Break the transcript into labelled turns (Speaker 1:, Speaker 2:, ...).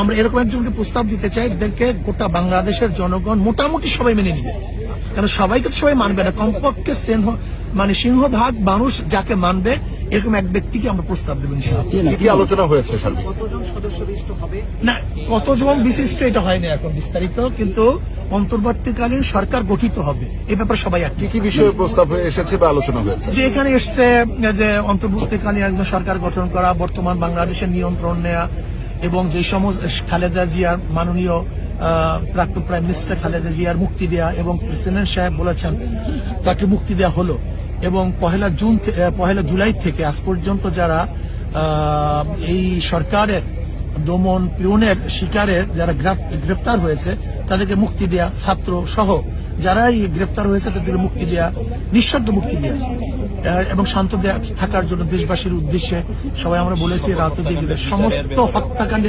Speaker 1: আমরা এরকম একজনকে প্রস্তাব দিতে চাই যাদেরকে গোটা বাংলাদেশের জনগণ মোটামুটি সবাই মেনে নিবে। কারণ সবাইকে তো সবাই মানবে না। কমপক্ষে সিংহ মানে সিংহভাগ মানুষ যাকে মানবে এরকম এক ব্যক্তিকে আমরা প্রস্তাব দেবো ইনশাআল্লাহ।
Speaker 2: কি কি আলোচনা হয়েছে
Speaker 3: কতজন সদস্য বিশিষ্ট হবে?
Speaker 1: না কতজন বিশিষ্ট এটা হয়নি এখন বিস্তারিত কিন্তু অন্তর্বর্তীকালীন সরকার গঠিত হবে। এ ব্যাপারে সবাই
Speaker 2: কি কি বিষয়ে প্রস্তাব হয়ে এসেছে বা আলোচনা হয়েছে?
Speaker 1: যে এখানে এসছে যে অন্তর্বর্তীকালীন একজন সরকার গঠন করা বর্তমান বাংলাদেশের নিয়ন্ত্রণ নেয়া এবং যে সমস্ত খালেদা জিয়ার মাননীয় প্রাক্তন প্রাইম মিনিস্টার খালেদা জিয়ার মুক্তি দেয়া এবং প্রেসিডেন্ট সাহেব বলেছেন, তাকে মুক্তি দেওয়া হলো। এবং পহেলা জুন পহেলা জুলাই থেকে আজ পর্যন্ত যারা এই সরকারের দমন পীড়নের শিকারে যারা গ্রেফ- গ্রেফতার হয়েছে, তাদেরকে মুক্তি দেয়া ছাত্র সহ যারাই গ্রেফতার হয়েছে, তাদেরকে মুক্তি দেয়া, নিঃশব্দ মুক্তি দেয়া। এবং শান্ত থাকার জন্য দেশবাসীর উদ্দেশ্যে সবাই আমরা বলেছি রাজনৈতিক সমস্ত হত্যাকাণ্ডের